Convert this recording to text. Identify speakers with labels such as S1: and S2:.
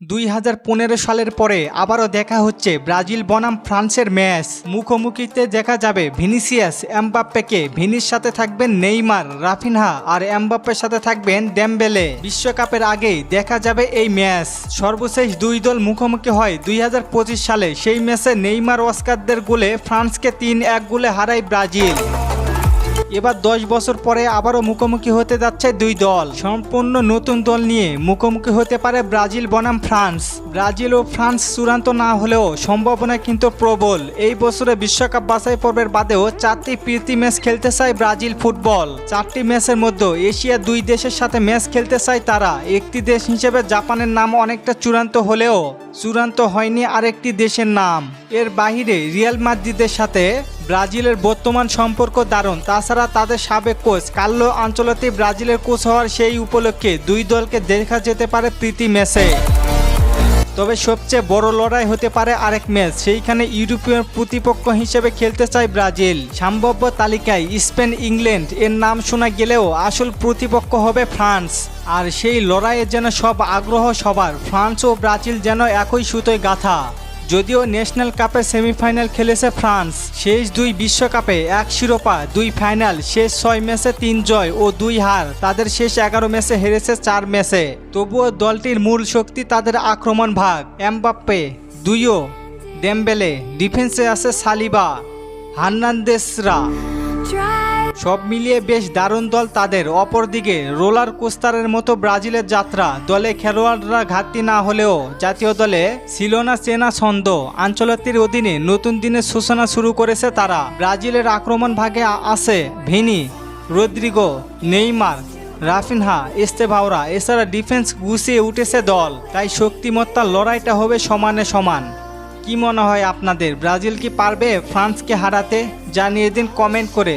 S1: দুই হাজার পনেরো সালের পরে আবারও দেখা হচ্ছে ব্রাজিল বনাম ফ্রান্সের ম্যাচ। মুখোমুখিতে দেখা যাবে ভিনিসিয়াস, এমবাপ্পেকে ভিনির সাথে থাকবেন নেইমার, রাফিনহা আর এমবাপ্পের সাথে থাকবেন ডেমবেলে বিশ্বকাপের আগেই দেখা যাবে এই ম্যাচ। সর্বশেষ দুই দল মুখোমুখি হয় দুই হাজার পঁচিশ সালে। সেই ম্যাচে নেইমার অস্কারদের গোলে ফ্রান্সকে তিন এক গোলে হারায় ব্রাজিল। এবার দশ বছর পরে আবারও মুখোমুখি হতে যাচ্ছে দুই দল। সম্পূর্ণ নতুন দল নিয়ে মুখোমুখি হতে পারে ব্রাজিল, বনাম ফ্রান্স। ব্রাজিল ও ফ্রান্স চূড়ান্ত না হলেও সম্ভাবনা কিন্তু প্রবল। এই বছরে বিশ্বকাপ বাছাই পর্বের বাদেও চারটি প্রীতি ম্যাচ খেলতে চায় ব্রাজিল ফুটবল। চারটি ম্যাচের মধ্যে এশিয়া দুই দেশের সাথে ম্যাচ খেলতে চায় তারা। একটি দেশ হিসেবে জাপানের নাম অনেকটা চূড়ান্ত হলেও চূড়ান্ত হয়নি আরেকটি দেশের নাম। এর বাহিরে রিয়াল মাদ্রিদের সাথে ব্রাজিলের বর্তমান সম্পর্ক দারুণ। তাছাড়া তাদের সাবেক কোচ কার্লো আঞ্চলতি ব্রাজিলের কোচ হওয়ার সেই উপলক্ষে দুই দলকে দেখা যেতে পারে প্রীতি ম্যাচে। তবে সবচেয়ে বড় লড়াই হতে পারে আরেক ম্যাচ। সেইখানে ইউরোপীয় প্রতিপক্ষ হিসেবে খেলতে চায় ব্রাজিল। সম্ভাব্য তালিকায় স্পেন, ইংল্যান্ড এর নাম শোনা গেলেও আসল প্রতিপক্ষ হবে ফ্রান্স। আর সেই লড়াইয়ের যেন সব আগ্রহ সবার, ফ্রান্স ও ব্রাজিল যেন একই সুতোয় গাথা। যদিও ন্যাশনাল কাপের সেমিফাইনাল খেলেছে ফ্রান্স, শেষ দুই বিশ্বকাপে এক শিরোপা, দুই ফাইনাল, শেষ ছয় ম্যাচে তিন জয় ও দুই হার। তাদের শেষ এগারো ম্যাচে হেরেছে চার ম্যাচে। তবুও দলটির মূল শক্তি তাদের আক্রমণ ভাগ। এমবাপ্পে, দুইও। ডেমবেলে, ডিফেন্সে আছে সালিবা, হার্নান্দেসরা। সব মিলিয়ে বেশ দারুণ দল তাদের। অপরদিকে রোলার কোস্তারের মতো ব্রাজিলের যাত্রা, দলে খেলোয়াড়রা ঘাটতি না হলেও জাতীয় দলে ছিল না চেনা ছন্দ আঞ্চলতির অধীনে নতুন দিনের সূচনা শুরু করেছে তারা। ব্রাজিলের আক্রমণ ভাগে আছে ভিনি, রদ্রিগো, নেইমার, রাফিনহা, এস্তেভাওরা। এছাড়া ডিফেন্স গুছিয়ে উঠেছে দল। তাই শক্তিমত্তার লড়াইটা হবে সমানে সমান। কি মনে হয় আপনাদের? ব্রাজিল কি পারবে ফ্রান্সকে হারাতে? জানিয়ে দিন কমেন্ট করে।